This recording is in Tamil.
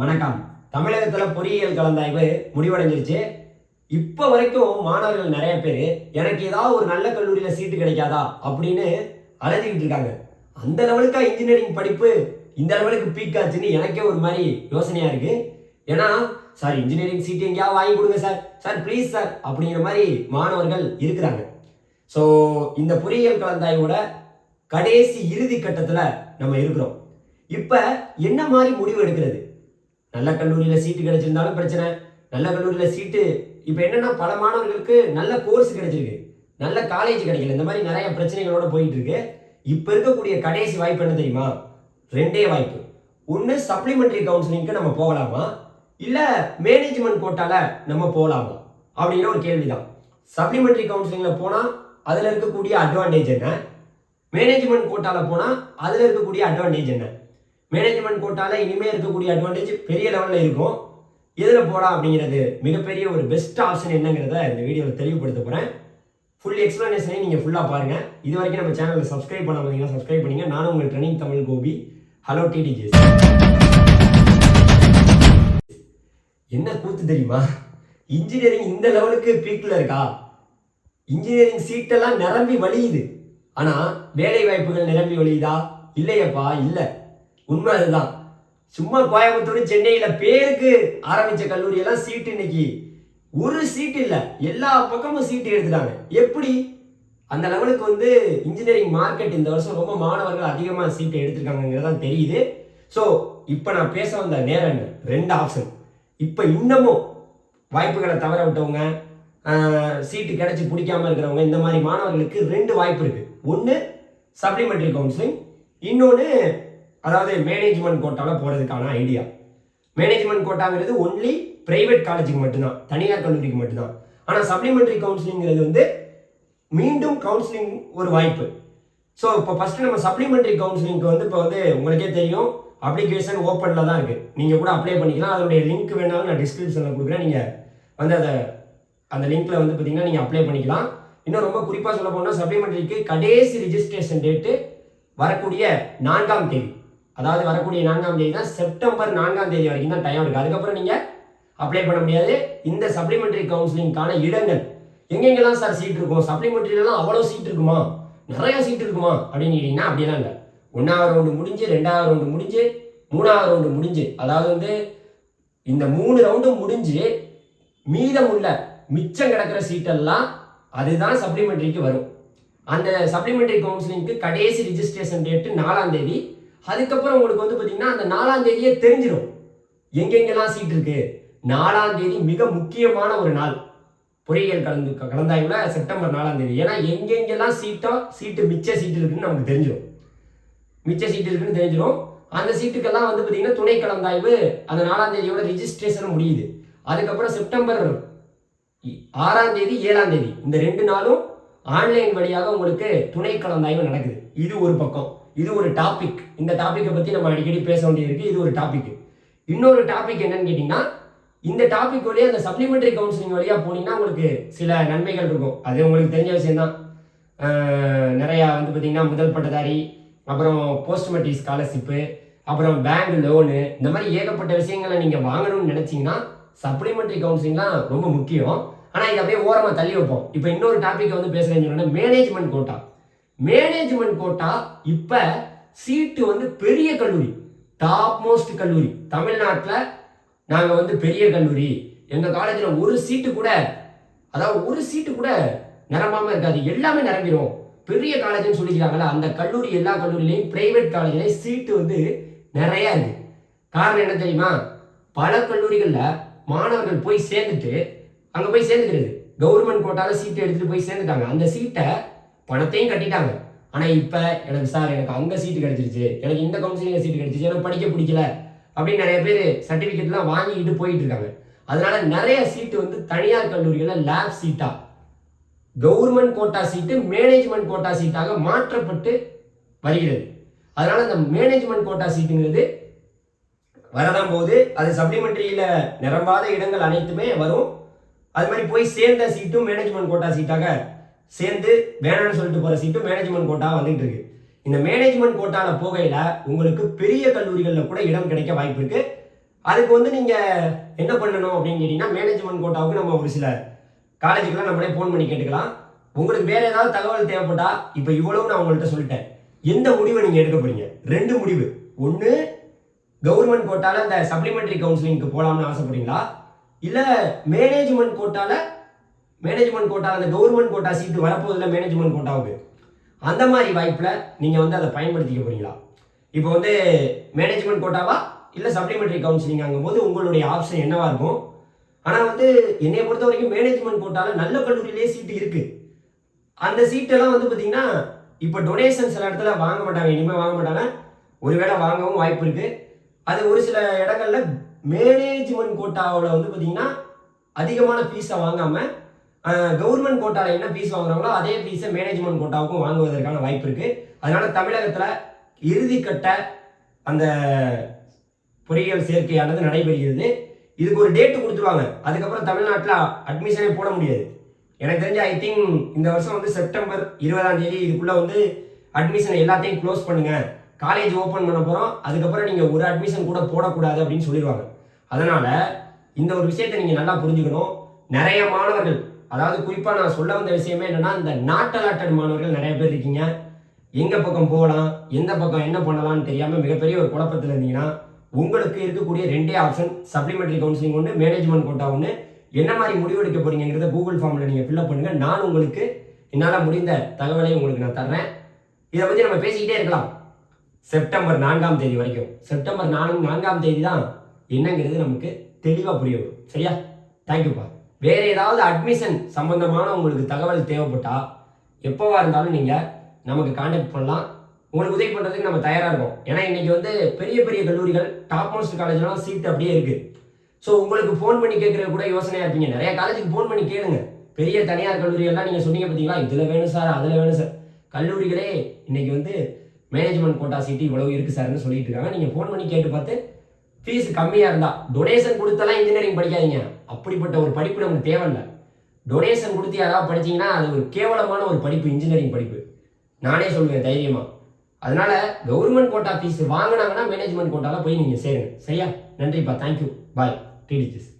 வணக்கம். தமிழகத்தில் பொறியியல் கலந்தாய்வு முடிவடைஞ்சிருச்சு. இப்போ வரைக்கும் மாணவர்கள் நிறைய பேர் எனக்கு ஏதாவது ஒரு நல்ல கல்லூரியில் சீட்டு கிடைக்காதா அப்படின்னு அலைஞ்சிக்கிட்டு இருக்காங்க. அந்த லெவலுக்கா இன்ஜினியரிங் படிப்பு இந்த லெவலுக்கு பீக் ஆச்சுன்னு எனக்கே ஒரு மாதிரி யோசனையாக இருக்குது ஏன்னா சார் இன்ஜினியரிங் சீட்டு எங்கேயாவது வாங்கி கொடுங்க சார். சார் ப்ளீஸ் சார் அப்படிங்கிற மாதிரி மாணவர்கள் இருக்கிறாங்க. ஸோ இந்த பொறியியல் கலந்தாய்வோட கடைசி இறுதி கட்டத்தில் நம்ம இருக்கிறோம். இப்போ என்ன மாதிரி முடிவு எடுக்கிறது? நல்ல கல்லூரியில் சீட்டு கிடைச்சிருந்தாலும் பிரச்சனை. நல்ல கல்லூரியில் சீட்டு இப்போ என்னென்னா பல மாணவர்களுக்கு நல்ல கோர்ஸ் கிடைச்சிருக்கு. நல்ல காலேஜ் கிடைக்கல. இந்த மாதிரி நிறைய பிரச்சனைகளோட போயிட்டு இருக்கு இப்போ இருக்கக்கூடிய கடைசி வாய்ப்பு என்ன தெரியுமா? ரெண்டே வாய்ப்பு. ஒன்று சப்ளிமெண்ட்ரி கவுன்சிலிங்க்கு நம்ம போகலாமா? இல்லை மேனேஜ்மெண்ட் கோட்டால நம்ம போகலாமா? அப்படிங்கிற ஒரு கேள்விதான். சப்ளிமெண்ட்ரி கவுன்சிலிங்கில் போனால் அதில் இருக்கக்கூடிய அட்வான்டேஜ் என்ன? மேனேஜ்மெண்ட் கோட்டாவில் போனால் அதில் இருக்கக்கூடிய அட்வான்டேஜ் என்ன? மேனேஜ்மெண்ட் கோட்டால இனிமே இருக்கக்கூடிய அட்வான்டேஜ் பெரிய லெவலில் இருக்கும். எதில் போகலாம் அப்படிங்கிறது மிகப்பெரிய ஒரு பெஸ்ட் ஆப்ஷன் என்னங்கிறத இந்த வீடியோவில் தெளிவுபடுத்த போகிறேன் ஃபுல் எக்ஸ்ப்ளனேஷனையும் நீங்கள் ஃபுல்லாக பாருங்கள் இது வரைக்கும் நம்ம சேனலில் சப்ஸ்கிரைப் பண்ண பார்த்தீங்கன்னா சப்ஸ்கிரைப் பண்ணுங்க. நானும் உங்கள் ட்ரெனிங் தமிழ் கோபி. ஹலோ டிடிஜிஎஸ் என்ன கூத்து தெரியுமா? இன்ஜினியரிங் இந்த லெவலுக்கு பீக்கில் இருக்கா? இன்ஜினியரிங் சீட்டெல்லாம் நிரம்பி வழியுது. ஆனால் வேலை வாய்ப்புகள் நிரம்பி வழியுதா? இல்லையப்பா இல்லை. உண்மை அதுதான். சும்மா கோயம்புத்தூர் சென்னையில் பேருக்கு ஆரம்பித்த கல்லூரியெல்லாம் சீட்டு இன்னைக்கு. ஒரு சீட்டு இல்லை. எல்லா பக்கமும் சீட்டு எடுத்துட்டாங்க. எப்படி? அந்த லெவலுக்கு வந்து இன்ஜினியரிங் மார்க்கெட் இந்த வருஷம் ரொம்ப மாணவர்கள் அதிகமாக சீட்டு எடுத்திருக்காங்கிறதான் தெரியுது. ஸோ இப்போ நான் பேச வந்த நேரம் என்ன? ரெண்டு ஆப்ஷன் இப்போ இன்னமும் வாய்ப்புகளை தவற விட்டவங்க சீட்டு கிடச்சி பிடிக்காம இருக்கிறவங்க இந்த மாதிரி மாணவர்களுக்கு ரெண்டு வாய்ப்பு இருக்குது ஒன்று சப்ளிமெண்ட்ரி கவுன்சிலிங் இன்னொன்று அதாவது மேனேஜ்மெண்ட் கோட்டால போகிறதுக்கான ஐடியா மேனேஜ்மெண்ட் கோட்டாங்கிறது ஒன்லி பிரைவேட் காலேஜுக்கு மட்டும்தான். தனியார் கல்லூரிக்கு மட்டும்தான். ஆனால் சப்ளிமெண்ட்ரி கவுன்சிலிங்கிறது வந்து மீண்டும் கவுன்சிலிங் ஒரு வாய்ப்பு. ஸோ இப்போ ஃபஸ்ட்டு நம்ம சப்ளிமெண்ட்ரி கவுன்சிலிங்க்கு வந்து இப்போ வந்து உங்களுக்கே தெரியும் அப்ளிகேஷன் ஓப்பனில் தான் இருக்குது நீங்கள் கூட அப்ளை பண்ணிக்கலாம். அதனுடைய லிங்க் வேணாலும் நான் டிஸ்கிரிப்ஷனில் கொடுக்குறேன். நீங்கள் வந்து அதை அந்த லிங்க்கில் வந்து பார்த்தீங்கன்னா நீங்கள் அப்ளை பண்ணிக்கலாம். இன்னும் ரொம்ப குறிப்பாக சொல்ல போனால் சப்ளிமெண்ட்ரிக்கு கடைசி ரிஜிஸ்ட்ரேஷன் டேட்டு வரக்கூடிய நான்காம் தேதி. அதாவது வரக்கூடிய நான்காம் தேதி தான் செப்டம்பர் நான்காம் தேதி வரைக்கும் தான் டைம் இருக்குது அதுக்கப்புறம் நீங்கள் அப்ளை பண்ண முடியாது. இந்த சப்ளிமெண்ட்ரி கவுன்சிலிங்கான இடங்கள். எங்கெங்கெல்லாம் சார் சீட் இருக்கும் சப்ளிமெண்டரிலாம் அவ்வளோ சீட் இருக்குமா? நிறைய சீட் இருக்குமா? அப்படின்னு கேட்டிங்கன்னா அப்படிலாம் இல்லை ஒன்றாவது ரவுண்டு முடிஞ்சு ரெண்டாவது ரவுண்டு முடிஞ்சு மூணாவது ரவுண்டு முடிஞ்சு. அதாவது வந்து இந்த மூணு ரவுண்டும் முடிஞ்சு மீதம் உள்ள மிச்சம் கிடக்கிற சீட்டெல்லாம் அதுதான் சப்ளிமெண்ட்ரிக்கு வரும். அந்த சப்ளிமெண்ட்ரி கவுன்சிலிங்க்கு கடைசி ரிஜிஸ்ட்ரேஷன் டேட்டு நாலாம் தேதி அதுக்கப்புறம் உங்களுக்கு வந்து பார்த்தீங்கன்னா அந்த நாலாம் தேதியே தெரிஞ்சிடும் எங்கெங்கெல்லாம் சீட் இருக்கு? நாலாம் தேதி மிக முக்கியமான ஒரு நாள். பொறியியல் கலந்து கலந்தாய்வில் செப்டம்பர் நாலாம் தேதி. ஏன்னா எங்கெங்கெல்லாம் சீட்டோ சீட்டு மிச்ச சீட்டு இருக்குன்னு நமக்கு தெரிஞ்சிடும் மிச்ச சீட்டு இருக்குன்னு தெரிஞ்சிடும் அந்த சீட்டுக்கெல்லாம் வந்து பார்த்தீங்கன்னா துணை கலந்தாய்வு அந்த நாலாம் தேதியோட ரிஜிஸ்ட்ரேஷன் முடியுது. அதுக்கப்புறம் செப்டம்பர் இ- ஆறாம் தேதி ஏழாம் தேதி. இந்த ரெண்டு நாளும் ஆன்லைன் வழியாக உங்களுக்கு துணை கலந்தாய்வு நடக்குது. இது ஒரு பக்கம். இது ஒரு டாபிக் இந்த டாப்பிக்கை பற்றி நம்ம அடிக்கடி பேச வேண்டியிருக்கு. இது ஒரு டாபிக் இன்னொரு டாபிக் என்னன்னு கேட்டிங்கன்னா இந்த டாபிக் வழியாக அந்த சப்ளிமெண்ட்ரி கவுன்சிலிங் வழியாக போனீங்கன்னா உங்களுக்கு சில நன்மைகள் இருக்கும். அது உங்களுக்கு தெரிஞ்ச விஷயம்தான். தான் நிறையா வந்து பார்த்தீங்கன்னா முதல் பட்டதாரி அப்புறம் போஸ்ட் மெட்ரிக் ஸ்காலர்ஷிப்பு அப்புறம் பேங்க் லோனு இந்த மாதிரி ஏகப்பட்ட விஷயங்களை நீங்கள் வாங்கணும்னு நினச்சிங்கன்னா சப்ளிமெண்ட்ரி கவுன்சிலிங்லாம் ரொம்ப முக்கியம். ஆனால் இதை அப்படியே ஓரமாக தள்ளி வைப்போம். இப்போ இன்னொரு டாப்பிக்கை வந்து பேசுகிறேன்னு சொன்னா மேனேஜ்மெண்ட் கோட்டா மேனேஜ்மெண்ட் கோட்டா இப்போ சீட்டு வந்து பெரிய கல்லூரி டாப் மோஸ்ட் கல்லூரி. தமிழ்நாட்டில் நாங்கள் வந்து பெரிய கல்லூரி. எங்கள் காலேஜில் ஒரு சீட்டு கூட அதாவது ஒரு சீட்டு கூட நிரம்பாமல் இருக்காது. எல்லாமே நிரம்பிடும் பெரிய காலேஜ்னு சொல்லிக்கிறாங்களா அந்த கல்லூரி எல்லா கல்லூரிலையும் பிரைவேட் காலேஜ்லேயும் சீட்டு வந்து நிறையா இருக்குது காரணம் என்ன தெரியுமா? பல கல்லூரிகளில் மாணவர்கள் போய் சேர்ந்துட்டு அங்கே போய் சேர்ந்துக்கிறது. கவர்மெண்ட் கோட்டால சீட்டு எடுத்துகிட்டு போய் சேர்ந்துட்டாங்க. அந்த சீட்டை பணத்தையும் கட்டிட்டாங்க. ஆனால் இப்போ எனக்கு சார் எனக்கு அங்கே சீட்டு கிடச்சிருச்சு. எனக்கு இந்த கவுன்சிலிங்கில் சீட்டு கிடச்சிச்சு எனக்கு படிக்க பிடிக்கல. அப்படின்னு நிறைய பேர் சர்டிஃபிகேட்லாம் வாங்கிக்கிட்டு போயிட்டு இருக்காங்க அதனால நிறைய சீட்டு வந்து தனியார் கல்லூரிகளில் லேப் சீட்டா government quota seat management quota சீட்டாக மாற்றப்பட்டு வருகிறது. அதனால இந்த மேனேஜ்மெண்ட் கோட்டா சீட்டுங்கிறது வரதான் போகுது. அது சப்ளிமெண்டரியில் நிரம்பாத இடங்கள் அனைத்துமே வரும். அது மாதிரி போய் சேர்ந்த சீட்டும் மேனேஜ்மெண்ட் கோட்டா சீட்டாக சேர்ந்து வேணும்னு சொல்லிட்டு போகிற சீட்டும் மேனேஜ்மெண்ட் கோட்டா வந்துட்டு இருக்கு. இந்த மேனேஜ்மெண்ட் கோட்டால போகையில் உங்களுக்கு பெரிய கல்லூரிகளில் கூட இடம் கிடைக்க வாய்ப்பு இருக்கு. அதுக்கு வந்து நீங்கள் என்ன பண்ணணும் அப்படின்னு கேட்டிங்கன்னா மேனேஜ்மெண்ட் கோட்டாவுக்கு நம்ம ஒரு சில காலேஜுக்கெல்லாம் நம்மளே ஃபோன் பண்ணி கேட்டுக்கலாம். உங்களுக்கு வேறு ஏதாவது தகவல் தேவைப்பட்டா இப்போ இவ்வளவு நான் உங்கள்கிட்ட சொல்லிட்டேன். எந்த முடிவை நீங்கள் எடுக்க போறீங்க? ரெண்டு முடிவு. ஒன்று கவர்மெண்ட் கோட்டால இந்த சப்ளிமெண்ட்ரி கவுன்சிலிங்க்கு போகலாம்னு ஆசைப்படுறீங்களா? இல்லை மேனேஜ்மெண்ட் கோட்டாவில் மேனேஜ்மெண்ட் கோட்டா அந்த கவர்மெண்ட் கோட்டா சீட்டு வரப்போதில்ல மேனேஜ்மெண்ட் கோட்டாவுக்கு அந்த மாதிரி வாய்ப்பில் நீங்கள் வந்து அதை பயன்படுத்திக்க போகிறீங்களா இப்போ வந்து மேனேஜ்மெண்ட் கோட்டாவா இல்லை சப்ளிமெண்ட்ரி கவுன்சிலிங் ஆகும்போது உங்களுடைய ஆப்ஷன் என்னவா இருக்கும்? ஆனால் வந்து என்னைய பொறுத்த வரைக்கும் மேனேஜ்மெண்ட் கோட்டால நல்ல கல்லூரியிலே சீட்டு இருக்குது அந்த சீட்டெல்லாம் வந்து பார்த்தீங்கன்னா இப்போ டொனேஷன் சில இடத்துல வாங்க மாட்டாங்க இனிமேல் வாங்க மாட்டாங்க. ஒருவேளை வாங்கவும் வாய்ப்பு இருக்குது அது ஒரு சில இடங்கள்ல மேனேஜ்மெண்ட் கோட்டாவில் வந்து பார்த்தீங்கன்னா அதிகமான ஃபீஸை வாங்காமல் கவர்மெண்ட் கோட்டாவில் என்ன ஃபீஸ் வாங்குறாங்களோ அதே ஃபீஸை மேனேஜ்மெண்ட் கோட்டாவுக்கும் வாங்குவதற்கான வாய்ப்பு இருக்கு. அதனால தமிழகத்தில் இறுதிக்கட்ட அந்த பொறியியல் சேர்க்கையானது நடைபெறுகிறது. இதுக்கு ஒரு டேட்டு கொடுத்துருவாங்க. அதுக்கப்புறம் தமிழ்நாட்டில் அட்மிஷனே போட முடியாது. எனக்கு தெரிஞ்ச ஐ திங்க் இந்த வருஷம் வந்து செப்டம்பர் இருபதாம் தேதி இதுக்குள்ள வந்து அட்மிஷன் எல்லாத்தையும் க்ளோஸ் பண்ணுங்க. காலேஜ் ஓப்பன் பண்ண போகிறோம் அதுக்கப்புறம் நீங்கள் ஒரு அட்மிஷன் கூட போடக்கூடாது அப்படின்னு சொல்லிடுவாங்க அதனால இந்த ஒரு விஷயத்தை நீங்கள் நல்லா புரிஞ்சுக்கணும். நிறைய மாணவர்கள் அதாவது குறிப்பாக நான் சொல்ல வந்த விஷயமே என்னன்னா இந்த நாட் அலாட்டட் மாணவர்கள் நிறைய பேர் இருக்கீங்க. எங்கள் பக்கம் போகலாம் எந்த பக்கம் என்ன பண்ணலாம்னு தெரியாமல் மிகப்பெரிய ஒரு குழப்பத்தில் இருந்தீங்கன்னா உங்களுக்கு இருக்கக்கூடிய ரெண்டே ஆப்ஷன் சப்ளிமெண்டரி கவுன்சிலிங் ஒன்று மேனேஜ்மெண்ட் கோட்டா ஒன்று என்ன மாதிரி முடிவெடுக்க போகிறீங்கிறத கூகுள் ஃபார்மில் நீங்கள் ஃபில்அப் பண்ணுங்கள் நான் உங்களுக்கு என்னால் முடிந்த தகவலையும் உங்களுக்கு நான் தர்றேன். இதை பற்றி நம்ம பேசிக்கிட்டே இருக்கலாம். செப்டம்பர் நான்காம் தேதி வரைக்கும். செப்டம்பர் நான்கு நான்காம் தேதி தான் என்னங்கிறது நமக்கு தெளிவாக புரிய வரும். சரியா? தேங்க்யூப்பா வேறு ஏதாவது அட்மிஷன் சம்மந்தமான உங்களுக்கு தகவல் தேவைப்பட்டா எப்போவா இருந்தாலும் நீங்கள் நமக்கு காண்டாக்ட் பண்ணலாம். உங்களுக்கு உதவி பண்ணுறதுக்கு நம்ம தயாராக இருக்கோம். ஏன்னா இன்றைக்கி வந்து பெரிய பெரிய கல்லூரிகள் டாப் மோஸ்ட் காலேஜ்லாம் சீட் அப்படியே இருக்குது ஸோ உங்களுக்கு ஃபோன் பண்ணி கேட்குறது கூட யோசனையாக இருப்பீங்க. நிறைய காலேஜுக்கு ஃபோன் பண்ணி கேளுங்க. பெரிய தனியார் கல்லூரியெல்லாம் நீங்கள் சொன்னீங்க பார்த்தீங்களா இதில் வேணும் சார் அதில் வேணும் சார் கல்லூரிகளே இன்றைக்கி வந்து மேனேஜ்மெண்ட் கோட்டா சீட்டு இவ்வளவு இருக்குது சார்னு சொல்லிட்டு இருக்காங்க. நீங்கள் ஃபோன் பண்ணி கேட்டு பார்த்து ஃபீஸ் கம்மியாக இருந்தால் டொனேஷன் கொடுத்தெல்லாம் இன்ஜினியரிங் படிக்காதீங்க. அப்படிப்பட்ட ஒரு படிப்பு நமக்கு தேவையில்லை. டொனேஷன் கொடுத்து யாராவது படிச்சீங்கன்னா அது ஒரு கேவலமான ஒரு படிப்பு இன்ஜினியரிங் படிப்பு. நானே சொல்லுவேன் தைரியமாக அதனால கவர்மெண்ட் கோட்டா ஃபீஸ் வாங்கினாங்கன்னா மேனேஜ்மெண்ட் கோட்டாலாம் போய் நீங்கள் சேருங்க. சரியா? நன்றிப்பா. Thank you bye டிடிஜிஸ்